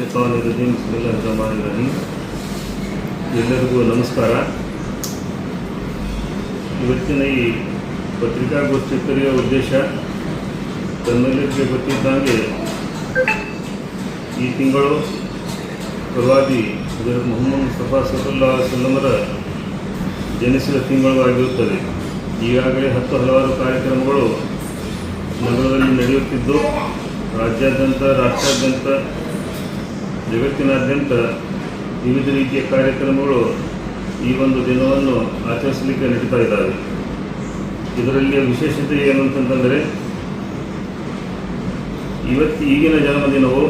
ಶೈತಾನ್ ರಹಮಾನಿರ್ ರಹೀಮ್ ಎಲ್ಲರಿಗೂ ನಮಸ್ಕಾರ. ಇವತ್ತಿನ ಈ ಪತ್ರಿಕಾಗೋಷ್ಠಿ ಕರೆಯುವ ಉದ್ದೇಶ ತನ್ನಲ್ಲಿಗೆ ಗೊತ್ತಿದ್ದಂಗೆ ಈ ತಿಂಗಳು ಪ್ರವಾದಿ ಮೊಹಮ್ಮದ್ ಮುಸ್ತಫಾ ಸಲ್ಲಾ ಸಲ್ಲಮರ ಜನಿಸಿದ ತಿಂಗಳು ಆಗಿರುತ್ತದೆ ಈಗಾಗಲೇ ಹತ್ತು ಹಲವಾರು ಕಾರ್ಯಕ್ರಮಗಳು ನಗರದಲ್ಲಿ ನಡೆಯುತ್ತಿದ್ದು, ರಾಜ್ಯಾದ್ಯಂತ, ರಾಷ್ಟ್ರಾದ್ಯಂತ ಜಗತ್ತಿನಾದ್ಯಂತ ವಿವಿಧ ರೀತಿಯ ಕಾರ್ಯಕ್ರಮಗಳು ಈ ಒಂದು ದಿನವನ್ನು ಆಚರಿಸಲಿಕ್ಕೆ ನಡೀತಾ ಇದ್ದಾವೆ. ಇದರಲ್ಲಿ ವಿಶೇಷತೆ ಏನು ಅಂತಂತಂದರೆ, ಇವತ್ತು ಈಗಿನ ಜನ್ಮದಿನವು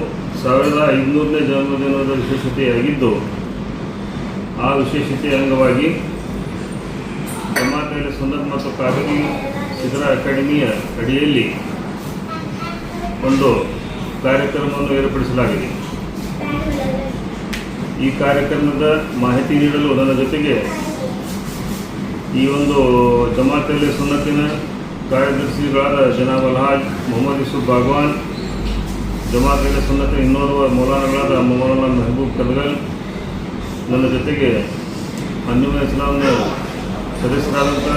ಸಾವಿರದ ಐದುನೂರನೇ ಜನ್ಮದಿನದ ವಿಶೇಷತೆಯಾಗಿದ್ದು, ಆ ವಿಶೇಷತೆಯ ಅಂಗವಾಗಿ ಕರ್ನಾಟಕದ ಸುಂದರ್ ಮತ್ತು ಕಾವೇರಿ ಚಿತ್ರ ಅಕಾಡೆಮಿಯ ಅಡಿಯಲ್ಲಿ ಒಂದು ಕಾರ್ಯಕ್ರಮವನ್ನು ಏರ್ಪಡಿಸಲಾಗಿದೆ. ಈ ಕಾರ್ಯಕ್ರಮದ ಮಾಹಿತಿ ನೀಡಲು ನನ್ನ ಜೊತೆಗೆ ಈ ಒಂದು ಜಮಾತಲ್ಲಿ ಸುನ್ನತಿನ ಕಾರ್ಯದರ್ಶಿಗಳಾದ ಜನಾಬ್ ಅಲ್ಹಾಜ್, ಮೊಹಮ್ಮದ್ ಯೂಸುಫ್ ಬಾಗ್ವಾನ್, ಜಮಾತಲ್ಲಿ ಸುನ್ನತಿನ ಇನ್ನೋರ್ವ ಮೌಲಾನಗಳಾದ ಮೌಲಾನ ಮೆಹಬೂಬ್ ಕದಗಲ್, ನನ್ನ ಜೊತೆಗೆ ಅನ್ಯಮ ಇಸ್ಲಾಂನ ಸದಸ್ಯರಾದಂಥ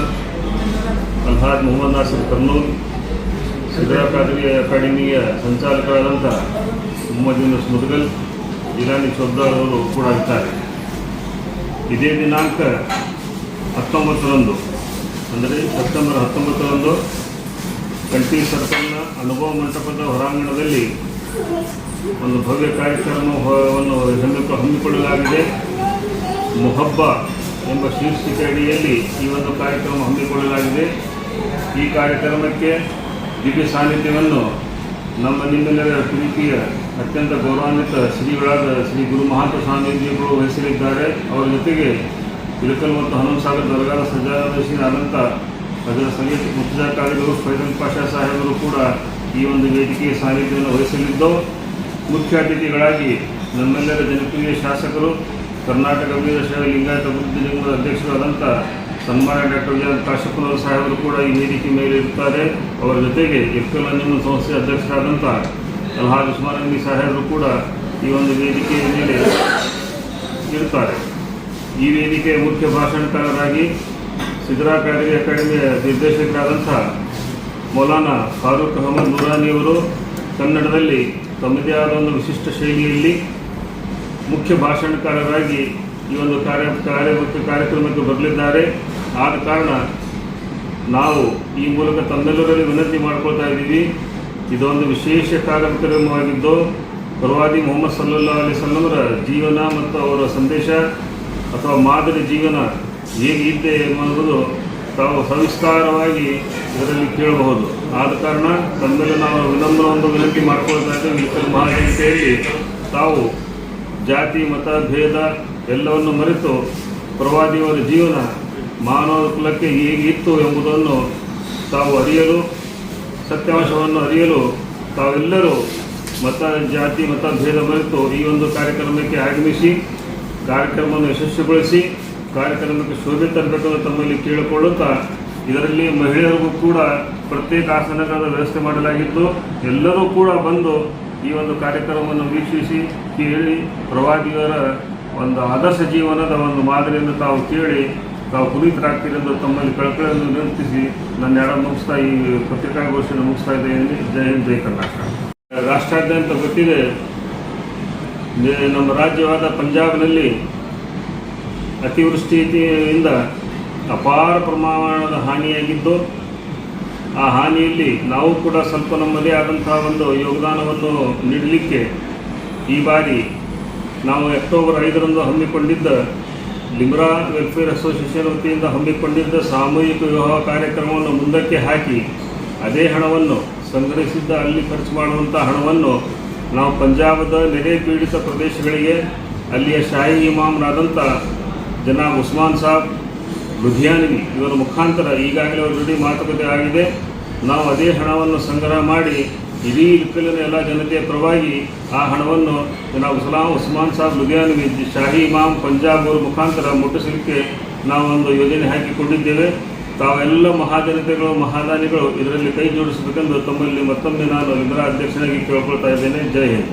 ಅಲ್ಹಾಜ್ ಮೊಹಮ್ಮದ್ ನಾಸಿರ್ ಕರ್ನೂಲ್ ಸಿದ್ದರಾ ಅಕಾಡೆಮಿಯ ಸಂಚಾಲಕರಾದಂಥ ಮೊಹಮ್ಮದ್ ಯೂನಸ್ ಮುದ್ಗಲ್ ಜಿಲಾನಿ ಸರ್ದಾರ್ ಅವರು ಕೂಡ ಇದ್ದಾರೆ. ಇದೇ ದಿನಾಂಕ ಹತ್ತೊಂಬತ್ತರಂದು, ಅಂದರೆ ಸೆಪ್ಟೆಂಬರ್ ಹತ್ತೊಂಬತ್ತರಂದು ಕಂಟಿ ಸರ್ಕಲ್ನ ಅನುಭವ ಮಂಟಪದ ಹೊರಾಂಗಣದಲ್ಲಿ ಒಂದು ಭವ್ಯ ಕಾರ್ಯಕ್ರಮವನ್ನು ಹಮ್ಮಿಕ, ಹಮ್ಮಿಕೊಳ್ಳಲಾಗಿದೆ. ಮೊಹಬ್ಬ ಎಂಬ ಶೀರ್ಷಿಕೆ ಅಡಿಯಲ್ಲಿ ಈ ಒಂದು ಕಾರ್ಯಕ್ರಮ ಹಮ್ಮಿಕೊಳ್ಳಲಾಗಿದೆ. ಈ ಕಾರ್ಯಕ್ರಮಕ್ಕೆ ದಿವ್ಯ ಸಾನ್ನಿಧ್ಯವನ್ನು ನಮ್ಮ ನಿಮ್ಮೆಲ್ಲರ ಪ್ರೀತಿಯ ಅತ್ಯಂತ ಗೌರವಾನ್ವಿತ ಶ್ರೀಗಳಾದ ಶ್ರೀ ಗುರು ಮಹಾಂತ ಸ್ವಾಮೀಜಿಗಳು ವಹಿಸಲಿದ್ದಾರೆ ಅವರ ಜೊತೆಗೆ ಇಳಕಲ್ ಮತ್ತು ಹನುಮ ಹನುಮಸಾಗರ ದರ್ಗಾದ ಅನಂತ ಅದರ ಸಂಗೀತ ಮುತ್ತಜಾ ಕಾರಿಗಳು ಫೈದಲ್ ಪಾಷಾ ಸಾಹೇಬರು ಕೂಡ ಈ ಒಂದು ವೇದಿಕೆಯ ಸಾನ್ನಿಧ್ಯವನ್ನು ವಹಿಸಲಿದ್ದು ಮುಖ್ಯ ಅತಿಥಿಗಳಾಗಿ ನಮ್ಮೆಲ್ಲರ ಜನಪ್ರಿಯ ಶಾಸಕರು, ಕರ್ನಾಟಕ ವೀರಶೈವ ಲಿಂಗಾಯತ ಅಭಿವೃದ್ಧಿ ನಿಗಮದ ಅಧ್ಯಕ್ಷರಾದಂಥ ಸನ್ಮಾನ್ಯ ಡಾಕ್ಟರ್ ಎನ್ ಕಾಶಪ್ಪನವರು ಸಾಹೇಬರು ಕೂಡ ಈ ವೇದಿಕೆ ಮೇಲೆ ಇರುತ್ತಾರೆ ಅವರ ಜೊತೆಗೆ ಎಫ್ಎಲ್ ನಿಮ್ಮ ಸಂಸ್ಥೆ ಅಧ್ಯಕ್ಷರಾದಂಥ ಅಲ್ಹಾದ್ ಉಸ್ಮಾನ್ ಅಲಿ ಸಾಹೇಬರು ಕೂಡ ಈ ಒಂದು ವೇದಿಕೆಯ ಮೇಲೆ ಇರುತ್ತಾರೆ ಈ ವೇದಿಕೆಯ ಮುಖ್ಯ ಭಾಷಣಕಾರರಾಗಿ ಸಿದ್ರಾ ಕಾವೇರಿ ಅಕಾಡೆಮಿಯ ನಿರ್ದೇಶಕರಾದಂಥ ಮೌಲಾನಾ ಫಾರೂಕ್ ಅಹಮದ್ ನೂರಾನಿಯವರು ಕನ್ನಡದಲ್ಲಿ ತಮ್ಮದೇ ಆದ ಒಂದು ವಿಶಿಷ್ಟ ಶೈಲಿಯಲ್ಲಿ ಮುಖ್ಯ ಭಾಷಣಕಾರರಾಗಿ ಈ ಒಂದು ಕಾರ್ಯ ಕಾರ್ಯ ಮತ್ತು ಕಾರ್ಯಕ್ರಮಕ್ಕೆ ಬರಲಿದ್ದಾರೆ. ಆದ ಕಾರಣ ನಾವು ಈ ಮೂಲಕ ತಮ್ಮೆಲ್ಲರಲ್ಲಿ ವಿನಂತಿ ಮಾಡ್ಕೊಳ್ತಾ ಇದ್ದೀವಿ. ಇದೊಂದು ವಿಶೇಷ ಕಾರ್ಯಕ್ರಮವಾಗಿದ್ದು ಪ್ರವಾದಿ ಮೊಹಮ್ಮದ್ ಸಲ್ಲಾ ಅಲಿ ಸಲ್ಲಮರ ಜೀವನ ಮತ್ತು ಅವರ ಸಂದೇಶ ಅಥವಾ ಮಾದರಿ ಜೀವನ ಹೇಗಿದ್ದೆ ಎಂಬುದು ತಾವು ಸವಿಸ್ತಾರವಾಗಿ ಇದರಲ್ಲಿ ಕೇಳಬಹುದು. ಆದ ಕಾರಣ ತಮ್ಮೆಲ್ಲ ನಾವು ವಿನಮ್ರ ಒಂದು ವಿನಂತಿ ಮಾಡ್ಕೊಳ್ತಾ ಇದ್ದೇವೆ. ಈ ಮಹಾಜನತೆಯಲ್ಲಿ ತಾವು ಜಾತಿ, ಮತ, ಭೇದ ಎಲ್ಲವನ್ನು ಮರೆತು ಪ್ರವಾದಿಯವರ ಜೀವನ ಮಾನವ ಕುಲಕ್ಕೆ ಹೇಗಿತ್ತು ಎಂಬುದನ್ನು ತಾವು ಅರಿಯಲು, ಸತ್ಯಾಂಶವನ್ನು ಅರಿಯಲು ತಾವೆಲ್ಲರೂ ಮತ ಜಾತಿ ಮತ ಭೇದ ಮರೆತು ಈ ಒಂದು ಕಾರ್ಯಕ್ರಮಕ್ಕೆ ಆಗಮಿಸಿ, ಕಾರ್ಯಕ್ರಮವನ್ನು ಯಶಸ್ವಿಗೊಳಿಸಿ, ಕಾರ್ಯಕ್ರಮಕ್ಕೆ ಶೋಭೆ ತರಬೇಕೆಂದು ತಮ್ಮಲ್ಲಿ ಕೇಳಿಕೊಳ್ಳುತ್ತಾ, ಇದರಲ್ಲಿ ಮಹಿಳೆಯರಿಗೂ ಕೂಡ ಪ್ರತ್ಯೇಕ ಆಸನಗಳ ವ್ಯವಸ್ಥೆ ಮಾಡಲಾಗಿತ್ತು. ಎಲ್ಲರೂ ಕೂಡ ಬಂದು ಈ ಒಂದು ಕಾರ್ಯಕ್ರಮವನ್ನು ವೀಕ್ಷಿಸಿ, ಕೇಳಿ ಪ್ರವಾದಿಯರ ಒಂದು ಆದರ್ಶ ಜೀವನದ ಒಂದು ಮಾದರಿಯನ್ನು ತಾವು ಕೇಳಿ ತಾವು ಪುನೀತರಾಗ್ತೀರೆಂದು ತಮ್ಮಲ್ಲಿ ಕಳಕಳನ್ನು ವಿನಂತಿಸಿ ನನ್ನ ಯಾರ ಮುಗಿಸ್ತಾ ಈ ಪತ್ರಿಕಾಗೋಷ್ಠಿಯನ್ನು ಮುಗಿಸ್ತಾ ಇದ್ದೇನೆ ಜೈ ಹಿಂದ್, ಜೈ ಕರ್ನಾಟಕ. ರಾಷ್ಟ್ರಾದ್ಯಂತ ಗೊತ್ತಿದೆ ನಮ್ಮ ರಾಜ್ಯವಾದ ಪಂಜಾಬ್ನಲ್ಲಿ ಅತಿವೃಷ್ಟಿಯಿಂದ ಅಪಾರ ಪ್ರಮಾಣದ ಹಾನಿಯಾಗಿದ್ದು, ಆ ಹಾನಿಯಲ್ಲಿ ನಾವು ಕೂಡ ಸ್ವಲ್ಪ ನಮ್ಮದೇ ಆದಂತಹ ಒಂದು ಯೋಗದಾನವನ್ನು ನೀಡಲಿಕ್ಕೆ ಈ ಬಾರಿ ನಾವು ಅಕ್ಟೋಬರ್ ಐದರಂದು ಹಮ್ಮಿಕೊಂಡಿದ್ದ ಲಿಮ್ರಾ ವೆಲ್ಫೇರ್ ಅಸೋಸಿಯೇಷನ್ ವತಿಯಿಂದ ಹಮ್ಮಿಕೊಂಡಿದ್ದ ಸಾಮೂಹಿಕ ವಿವಾಹ ಕಾರ್ಯಕ್ರಮವನ್ನು ಮುಂದಕ್ಕೆ ಹಾಕಿ ಅದೇ ಹಣವನ್ನು ಸಂಗ್ರಹಿಸಿದ್ದ ಅಲ್ಲಿ ಖರ್ಚು ಮಾಡುವಂಥ ಹಣವನ್ನು ನಾವು ಪಂಜಾಬದ ನೆರೆ ಪೀಡಿತ ಪ್ರದೇಶಗಳಿಗೆ ಅಲ್ಲಿಯ ಶಾಹಿ ಇಮಾಮ್ನಾದಂಥ ಜನ ಉಸ್ಮಾನ್ ಸಾಬ್ ಲುಧಿಯಾನಿ ಇವರ ಮುಖಾಂತರ ಈಗಾಗಲೇ ಅವರ ಜೊತೆ ಮಾತುಕತೆ ಆಗಿದೆ. ನಾವು ಅದೇ ಹಣವನ್ನು ಸಂಗ್ರಹ ಮಾಡಿ ಇಡೀ ಇಲ್ಕಲಿನ ಎಲ್ಲ ಜನತೆಯ ಪರವಾಗಿ ಆ ಹಣವನ್ನು ನಾವು ಸಲಾಂ ಉಸ್ಮಾನ್ ಸಾಬ್ ಲುಧಿಯಾನವಿ ಶಾಹಿ ಇಮಾಮ್ ಪಂಜಾಬ್ ಅವರ ಮುಖಾಂತರ ಮುಟ್ಟಿಸಲಿಕ್ಕೆ ನಾವು ಒಂದು ಯೋಜನೆ ಹಾಕಿಕೊಂಡಿದ್ದೇವೆ. ತಾವೆಲ್ಲ ಮಹಾಜನತೆಗಳು, ಮಹಾದಾನಿಗಳು ಇದರಲ್ಲಿ ಕೈ ಜೋಡಿಸಬೇಕೆಂದು ತಮ್ಮಲ್ಲಿ ಮತ್ತೊಮ್ಮೆ ನಾನು ಇದರ ಅಧ್ಯಕ್ಷನಾಗಿ ಕೇಳ್ಕೊಳ್ತಾ ಇದ್ದೇನೆ. ಜೈ ಹಿಂದ್.